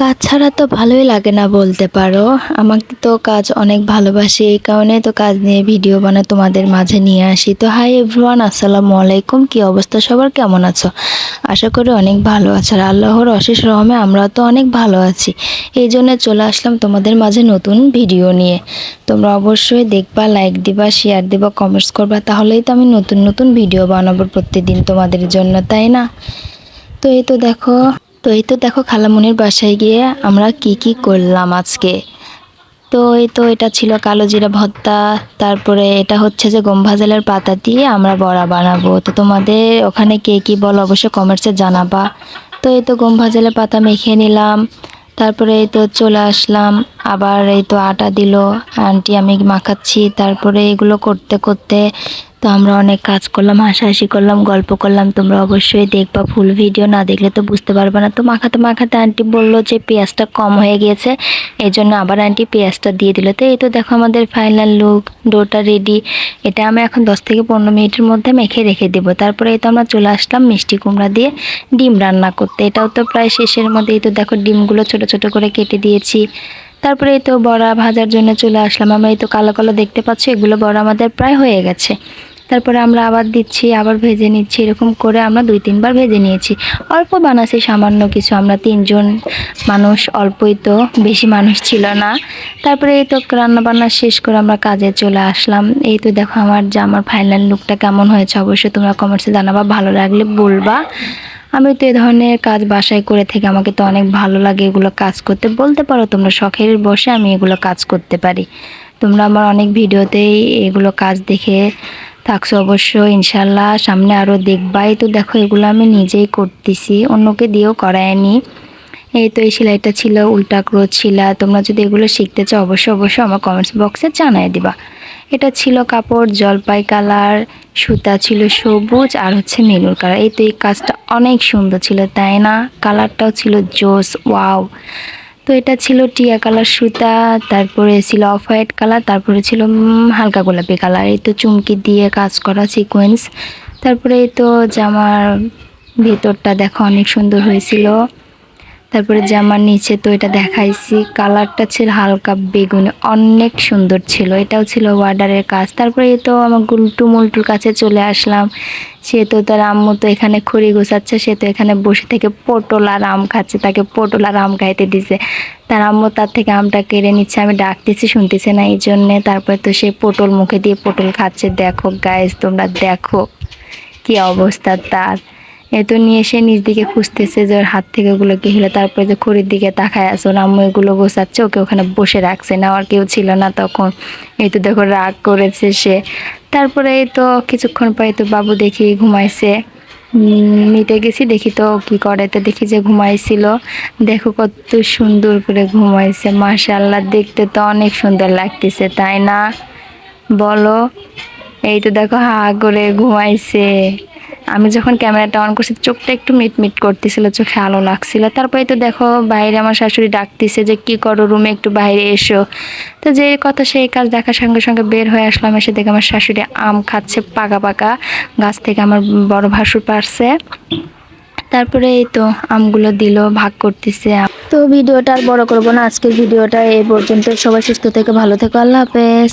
কাজ ছাড়া তো ভালোই লাগে না বলতে পারো। আমাকে তো কাজ অনেক ভালোবাসি, এই কারণে তো কাজ নিয়ে ভিডিও বানায় তোমাদের মাঝে নিয়ে আসি। তো হাই এভরিওয়ান আসসালামু আলাইকুম, কি অবস্থা সবার? কেমন আছো? আশা করি অনেক ভালো আছো। আর আল্লাহর অশেষ রহমে আমরা তো অনেক ভালো আছি। এই জন্য চলে আসলাম তোমাদের মাঝে নতুন ভিডিও নিয়ে। তোমরা অবশ্যই দেখবা লাইক দিবা শেয়ার দিবা কমেন্টস করবা, তাহলেই তো আমি নতুন নতুন ভিডিও বানাবো প্রতিদিন তোমাদের জন্য, তাই না? তো এই তো দেখো। তো এই তো দেখো খালামুনির বাসায় গিয়ে আমরা কি কি করলাম আজকে। তো এই তো এটা ছিল কালো জিরা ভর্তা, তারপরে এটা হচ্ছে যে গম ভাজালের পাতা দিয়ে আমরা বড়া বানাবো। তো তোমাদের ওখানে কে কি বলো অবশ্যই কমেন্টসে জানাবা। তো এই তো গম ভাজালের পাতা মেখে নিলাম, তারপরে এই তো চলে আসলাম, আবার এই তো আটা দিল, আন্টি আমি মাখাচ্ছি, তারপরে এগুলো করতে করতে তো আমরা অনেক কাজ করলাম, হাসাহাসি করলাম, গল্প করলাম। তোমরা অবশ্যই দেখবা ফুল ভিডিও না দেখলে তো বুঝতে পারবে না। তো মাখাতে মাখাতে আন্টি বলল যে পেঁয়াজটা কম হয়ে গিয়েছে এই জন্য আবার আন্টি পেঁয়াজটা দিয়ে দিল। তো এই তো দেখো আমাদের ফাইনাল লুক ডোটা রেডি এটা আমি এখন দশ থেকে পনেরো মিনিটের মধ্যে মেখে রেখে দেবো। তারপরে এই তো আমরা চলে আসলাম মিষ্টি কুমড়া দিয়ে ডিম রান্না করতে। এটাও তো প্রায় শেষের মধ্যে। এই তো দেখো ডিমগুলো ছোট ছোট করে কেটে দিয়েছি। তারপরে এই তো বড়া ভাজার জন্য চলে আসলাম। আমরা এই তো কালো কালো দেখতে পাচ্ছি, এগুলো বড়া আমাদের প্রায় হয়ে গেছে। তারপরে আমরা আবার দিচ্ছি, আবার ভেজে নিচ্ছি, এরকম করে আমরা দুই তিনবার ভেজে নিয়েছি। অল্প বানাচ্ছি সামান্য কিছু, আমরা তিনজন মানুষ, অল্পই তো বেশি মানুষ ছিল না। তারপরে এই তো রান্না বান্না শেষ করে আমরা কাজে চলে আসলাম। এই তো দেখো আমার জামার ফাইনাল লুকটা কেমন হয়েছে, অবশ্যই তোমরা কমেন্টসে জানাবা, ভালো লাগলে বলবা। আমি তো এ ধরনের কাজ বাসায় করে থেকে আমাকে তো অনেক ভালো লাগে এগুলো কাজ করতে। বলতে পারো তোমরা শখের বসে আমি এগুলো কাজ করতে পারি। তোমরা আমার অনেক ভিডিওতেই এগুলো কাজ দেখে থাকছো অবশ্যই, ইনশাল্লাহ। সামনে আরও দেখবাই। তো দেখো, এগুলো আমি নিজেই করতেছি, অন্যকে দিয়েও করায়নি। এই তো এই সেলাইটা ছিল, উল্টা ক্রোচ শিলা। তোমরা যদি এগুলো শিখতে চাও, অবশ্যই অবশ্যই আমার কমেন্টস বক্সে জানাই দিবা। এটা ছিল কাপড়, জলপাই কালার সুতা ছিল সবুজ আর হচ্ছে মেনুর কালার এই তো এই কাজটা অনেক সুন্দর ছিল, তাই না? কালারটাও ছিল জোস, ওয়াও। তো এটা ছিল টিয়া কালার সুতা, তারপরে ছিল অফ হোয়াইট কালার, তারপরে ছিল হালকা গোলাপি কালার। এই তো চুমকি দিয়ে কাজ করা সিকোয়েন্স তারপরে এই তো জামার ভেতরটা দেখো অনেক সুন্দর হয়েছিল। তারপরে জামার নিচে তো এটা দেখাইছি, কালারটা ছিল হালকা বেগুনি, অনেক সুন্দর ছিল। এটাও ছিল ওয়ার্ডারের কাজ। তারপরে এই তো আমার গুলটু মুলটুর কাছে চলে আসলাম। সে তো তার আম্মু তো এখানে খড়ি গোছাচ্ছে, সে তো এখানে বসে থেকে পটল আর আম খাচ্ছে, তাকে পটল আর আম খাইতে দিছে। তার আম্মু তার থেকে আমটা কেড়ে নিচ্ছে, আমি ডাকতেছি, শুনতেছে না এই জন্যে। তারপরে তো সে পটল মুখে দিয়ে পটল খাচ্ছে, দেখো গাইজ তোমরা দেখো কি অবস্থা তার। এ তো নিয়ে এসে নিজ দিকে খুঁজতেছে যে ওর হাত থেকে ওগুলো কে হিলে। তারপরে যে খড়ির দিকে তাকায় আছে, ওর আম্মু এগুলো গোছাচ্ছে, ওকে ওখানে বসে রাখছে। না, আর কেউ ছিল না তখন। এই তো দেখো, রাগ করেছে সে। তারপরে তো কিছুক্ষণ পরে তো বাবু দেখি ঘুমাইছে। নিতে গেছি, দেখি তো কি করে, তো দেখি যে ঘুমাইছিল। দেখো কত সুন্দর করে ঘুমাইছে মাশাল্লাহ দেখতে তো অনেক সুন্দর লাগতেছে, তাই না? বলো, এই তো দেখো হা করে ঘুমাইছে। আমি যখন ক্যামেরাটা অন করছি, চোখটা একটু মিটমিট করতেছিল, চোখে আলো লাগছিল। তারপরে তো দেখো, বাইরে আমার শাশুড়ি ডাকতেছে যে, কি করো, রুমে একটু বাইরে এসো। তো যে কথা সেই কাজ দেখার সঙ্গে সঙ্গে বের হয়ে আসলাম, এসে দেখে আমার শাশুড়ি আম খাচ্ছে পাকা পাকা, গাছ থেকে আমার বড় ভাসুর পারছে। তারপরে এই তো আমগুলো দিল, ভাগ করতেছে তো ভিডিওটা আর বড় করব না, আজকের ভিডিওটা এই পর্যন্ত। সবাই সুস্থ থেকে ভালো থেকো, আল্লাহ হাফেজ।